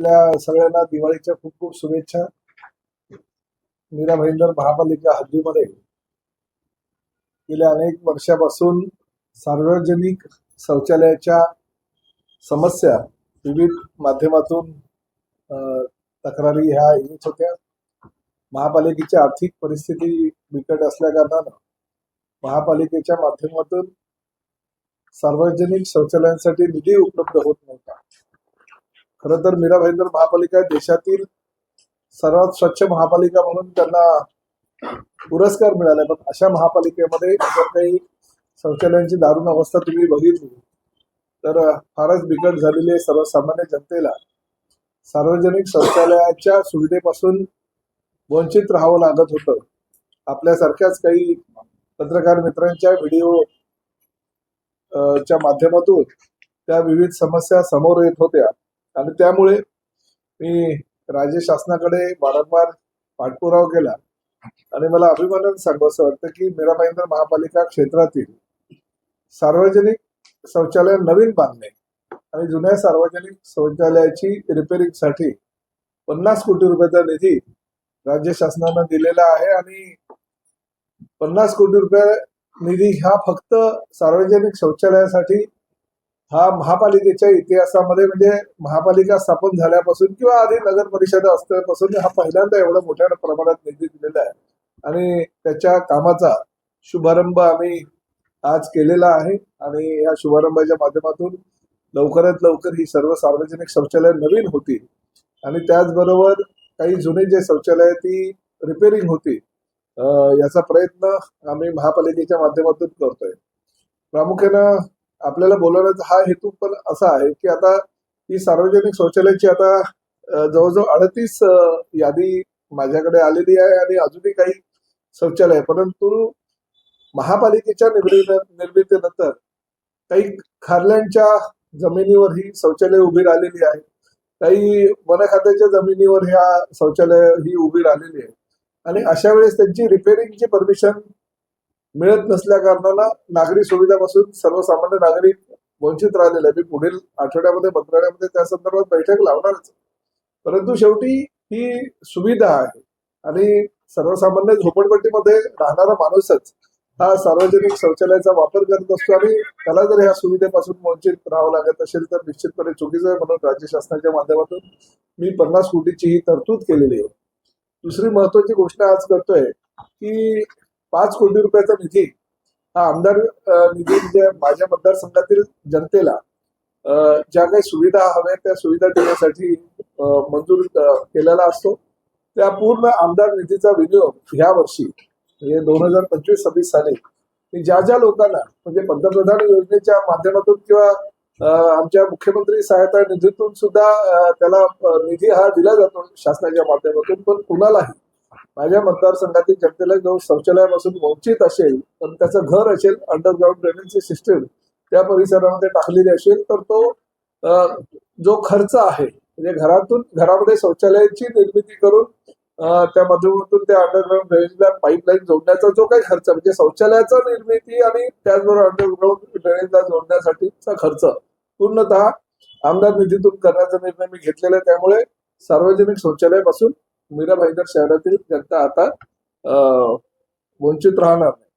आपल्या सगळ्यांना दिवाळीच्या खूप खूप शुभेच्छा. मीरा भाईंदर महापालिका हद्दीमध्ये गेल्या अनेक वर्षापासून सार्वजनिक शौचालयाच्या समस्या विविध माध्यमातून तक्रारी ह्या येत होत्या. महापालिकेची आर्थिक परिस्थिती बिकट असल्याकारणानं महापालिकेच्या माध्यमातून सार्वजनिक शौचालयांसाठी निधी उपलब्ध होत नव्हता. खरं तर मीरा भाईंदर महापालिका देशातील सर्वात स्वच्छ महापालिका म्हणून त्यांना पुरस्कार मिळाला पण अशा महापालिकेमध्ये जर काही शौचालयांची दारुण अवस्था तुम्ही बघितली तर फारच बिकट झालेली आहे सर्वसामान्य जनतेला. सार्वजनिक शौचालयाच्या सुविधेपासून वंचित राहावं लागत होतं. आपल्यासारख्याच काही पत्रकार मित्रांच्या व्हिडिओ च्या माध्यमातून त्या विविध समस्या समोर येत होत्या. आणि त्यामुळे मी राज्य शासनाकडे वारंवार पाठपुरावा केला. आणि मला अभिमानानं सांगावंसं वाटतं की मीरा महेंद्र महापालिका क्षेत्रातील सार्वजनिक शौचालय नवीन बांधणे आणि जुन्या सार्वजनिक शौचालयाची रिपेरिंगसाठी पन्नास कोटी रुपयाचा निधी राज्य शासनानं दिलेला आहे आणि पन्नास कोटी रुपये निधी हा फक्त सार्वजनिक शौचालयासाठी हा महापालिकेच्या इतिहासामध्ये म्हणजे महापालिका स्थापन झाल्यापासून किंवा आधी नगर परिषद असल्यापासून हा पहिल्यांदा एवढा मोठ्या प्रमाणात निधी दिलेला आहे. आणि त्याच्या कामाचा शुभारंभ आम्ही आज केलेला आहे. आणि या शुभारंभाच्या माध्यमातून लवकरात लवकर ही सर्व सार्वजनिक शौचालय नवीन होती आणि त्याचबरोबर काही जुने जे शौचालय ती रिपेअरिंग होती याचा प्रयत्न आम्ही महापालिकेच्या माध्यमातून करतोय. प्रामुख्यानं आपल्याला बोलवण्याचा हा हेतू पण असा आहे की आता ही सार्वजनिक शौचालयाची आता जवळजवळ अडतीस यादी माझ्याकडे आलेली आहे आणि अजूनही काही शौचालय परंतु महापालिकेच्या निर्मिती निर्मितीनंतर काही खारल्यांच्या जमिनीवर ही शौचालय उभी राहिलेली आहे. काही वन खात्याच्या जमिनीवर ह्या शौचालय ही उभी राहिलेली आहे. आणि अशा वेळेस त्यांची रिपेअरिंगची परमिशन मिळत नसल्या कारणानं नागरी सुविधापासून सर्वसामान्य नागरिक वंचित राहिलेले आहे. मी पुढील आठवड्यामध्ये मंत्रालयामध्ये त्या संदर्भात बैठक लावणारच परंतु शेवटी ही सुविधा आहे आणि सर्वसामान्य झोपडपट्टीमध्ये राहणारा माणूसच हा सार्वजनिक शौचालयाचा वापर करत असतो आणि त्याला जर ह्या सुविधेपासून वंचित राहावं लागत असेल तर निश्चितपणे चुकीचं आहे म्हणून राज्य शासनाच्या माध्यमातून मी पन्नास कोटीची ही तरतूद केलेली आहे दुसरी महत्वाची गोष्ट आज करतोय की पाच कोटी रुपयाचा निधी हा आमदार निधी म्हणजे माझ्या मतदारसंघातील जनतेला ज्या काही सुविधा हव्या त्या सुविधा देण्यासाठी मंजूर केलेला असतो. त्या पूर्ण आमदार निधीचा विनियोग ह्या वर्षी म्हणजे दोन हजार पंचवीस सव्वीस साली ज्या ज्या लोकांना म्हणजे पंतप्रधान योजनेच्या माध्यमातून किंवा आमच्या मुख्यमंत्री सहायता निधीतून सुद्धा त्याला निधी हा दिला जातो शासनाच्या माध्यमातून पण कुणालाही. माझ्या मतदारसंघातील जनतेला जो शौचालयापासून वंचित असेल पण त्याचं घर असेल अंडरग्राऊंड ड्रेनेजची सिस्टीम त्या परिसरामध्ये टाकलेली असेल तर तो जो खर्च आहे म्हणजे घरातून घरामध्ये शौचालयाची निर्मिती करून त्या माध्यमातून त्या अंडरग्राऊंड ड्रेनेजला पाईपलाईन जोडण्याचा जो काही खर्च म्हणजे शौचालयाचा निर्मिती आणि त्याचबरोबर अंडरग्राऊंड ड्रेनेजला जोडण्यासाठीचा खर्च पूर्णतः आमदार निधीतून करण्याचा निर्णय मी घेतलेला आहे. त्यामुळे सार्वजनिक शौचालयापासून मीरा भाईदर शहरातील जनता आता वंचित राहणार नाही.